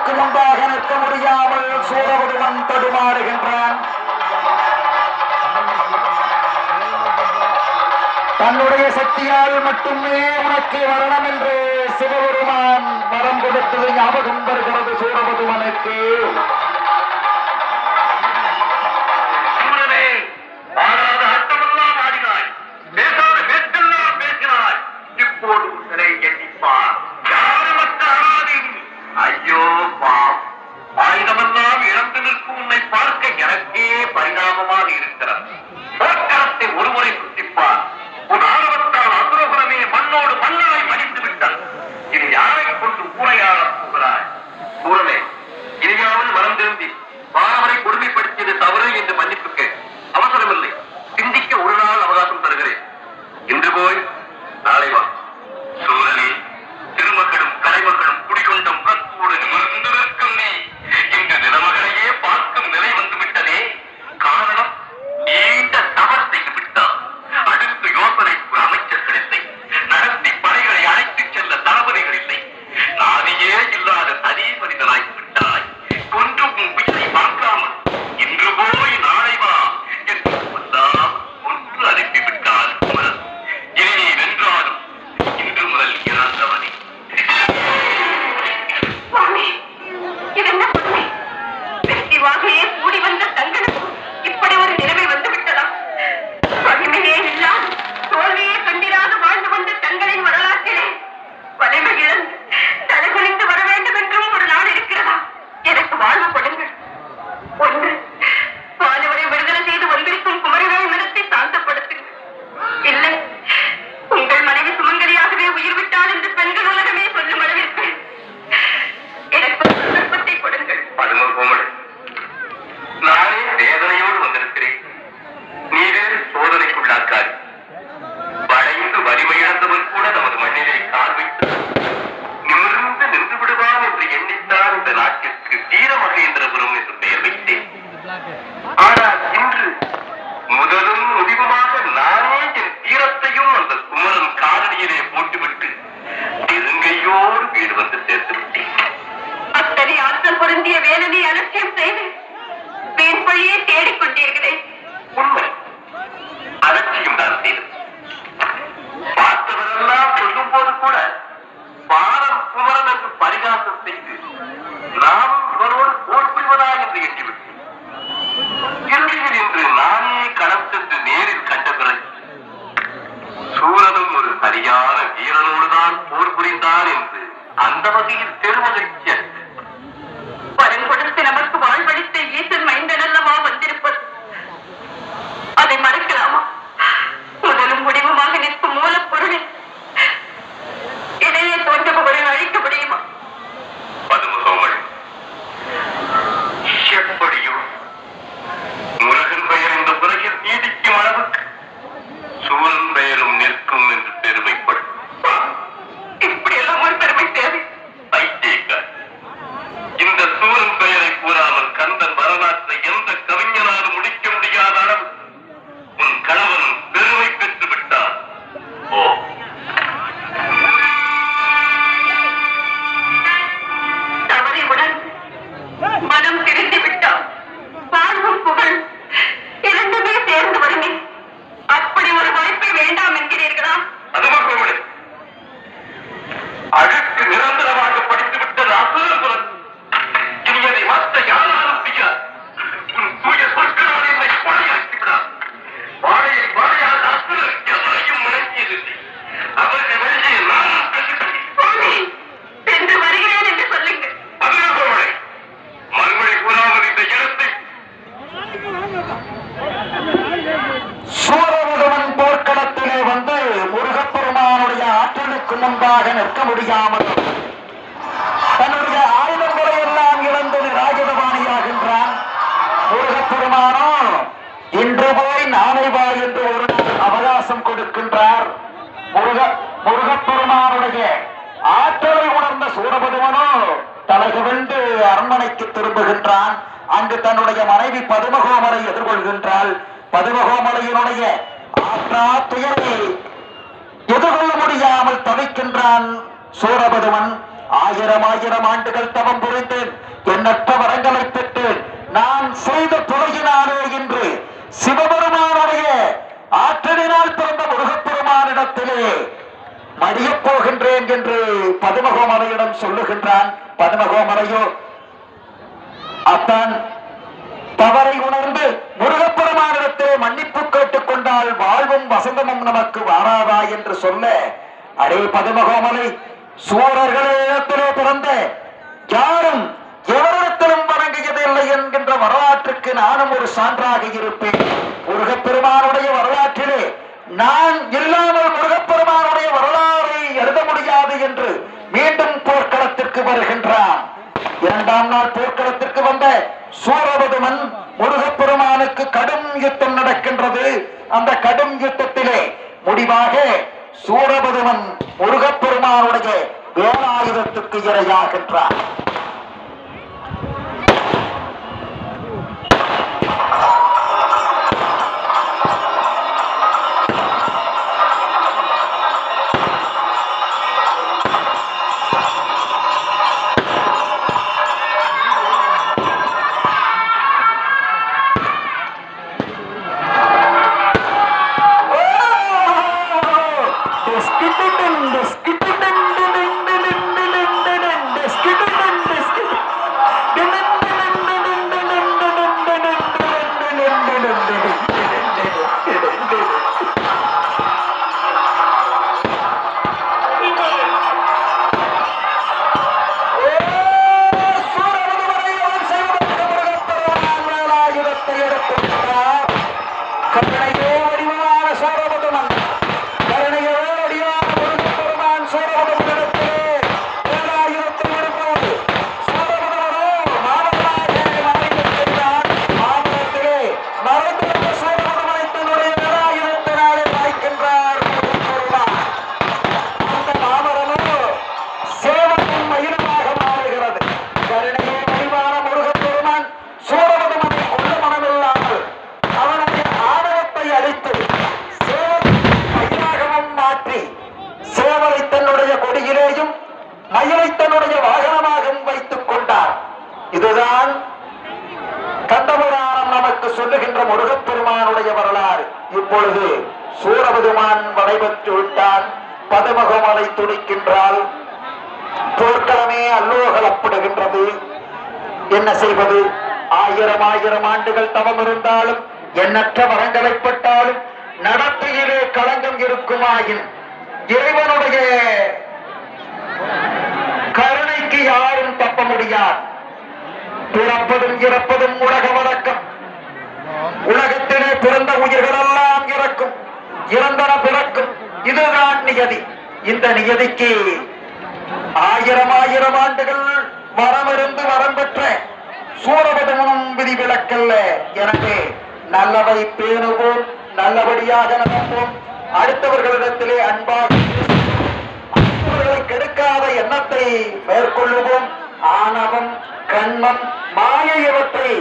அதற்கு முன்பாக நிற்க முடியாமல் சூழவடுவன் தடுமாறுகின்றான். தன்னுடைய சக்தியால் மட்டுமே உனக்கு வரணும் என்று சிவபெருமான் வரம் கொடுத்தது ஞாபகம் வருகிறது. பார்க்க எனக்கே பரிணாமமாக இருக்கிறது அவர்களுக்கு இது வந்து சேர்த்து அத்தனை ஆற்றல் பொருந்திய வேதனை அலட்சியம் செய்து பேர் வழியே தேடிக்கொண்டீர்களே உண்மை. அலட்சியம் தான் செய்தது. பார்த்தவரெல்லாம் சொல்லும் போது கூட எதிராக நிற்க முடியாமல் தன்னுடைய ஆயுதங்களை எல்லாம் இழந்தது ராஜதபாணியாகின்றான் முருகப்பெருமானோ இன்று போய் நாளை வா என்று ஒரு அவகாசம் கொடுக்கின்றார். முருக முருகப்பெருமானுடைய ஆற்றலை உணர்ந்த சூரபதுமனோ தலைகவிழ்ந்து அரண்மனைக்கு திரும்புகின்றான். அங்கு தன்னுடைய மனைவி பதுமகோமலை எதிர்கொள்கின்றால் பதுமகோமலையினுடைய ஆற்றா துயரை எதிர்கொள்ள முடியாமல் தவிக்கின்றான் சூரபதுமன். ஆயிரம் ஆயிரம் ஆண்டுகள் தவம் புரிந்தேன். எண்ணற்ற வரங்களை பெற்று நான் செய்த துறையினாலே என்று சிவபெருமானுடைய ஆற்றலினால் பிறந்த முருகப்பெருமானிடத்திலே மடியப் போகின்றேன் என்று பதுமகோமலையிடம் சொல்லுகின்றான். பதுமகோமலையோ அத்தான் தவறை உணர்ந்து முருகப்பெருமானிடத்திலே மன்னிப்பு கேட்டுக் கொண்டால் வாழ்வும் வசந்தமும் நமக்கு வாராதா என்று சொல்ல அடே பதுமகோமலை சூரர்களிடத்திலே பிறந்த யாரும் எவரிடத்திலும் வணங்கியதில்லை என்கின்ற வரலாற்றுக்கு நானும் ஒரு சான்றாக இருப்பேன். முருகப்பெருமானுடைய வரலாற்றிலே நான் இல்லாமல் முருகப்பெருமானுடைய வரலாறை எழுத முடியாது என்று மீண்டும் போர்க்களத்திற்கு வருகின்றான். இரண்டாம் நாள் போர்க்களத்திற்கு வந்த சூரபதுமன் முருகப்பெருமானுக்கு கடும் யுத்தம் நடக்கின்றது. அந்த கடும் யுத்தத்திலே முடிவாக சூரபதுமன் முருகப்பெருமானுடைய வேலாயுதத்துக்கு இரையாகின்றார். மயிலை தன்னுடைய வைத்துக் கொண்டார். இதுதான் கந்தபுராணம் நமக்கு சொல்லுகின்ற முருகப்பெருமானுடைய வரலாறு. இப்பொழுது சூரபெருமான் வடைபெற்று விட்டான் பதுமகமலை துடிக்கின்றால் போர்க்களமே அல்லோகலப்படுகின்றது. என்ன செய்வது? ஆயிரம் ஆயிரம் ஆண்டுகள் தவம் இருந்தாலும் எண்ணற்ற வரங்களை பட்டாலும் நடத்தையிலே களங்கம் இருக்குமாயின் இறைவனுடைய கருணைக்கு யாரும் தப்ப முடியாது. பிறப்பதும் இறப்பதும் உலக வழக்கம் உலகத்திலே பிறந்த உயிர்கள் எல்லாம் இறக்கும். இறந்தன பிறக்கும். இதுதான் நியதி. இந்த நியதிக்கு ஆயிரம் ஆயிரம் ஆண்டுகள் வரமிருந்து வரம் பெற்ற சூரபதமனும் விதிவிலக்கல்ல. எனவே நல்லவை பேணுவோம் நல்லபடியாக நடப்போம். அடுத்தவர்களிடத்திலே அன்பாக பேசுவோம். எண்ணத்தை மேற்கொள்ளுவோம் ஆணவம் கண்மம் மாய இவற்றை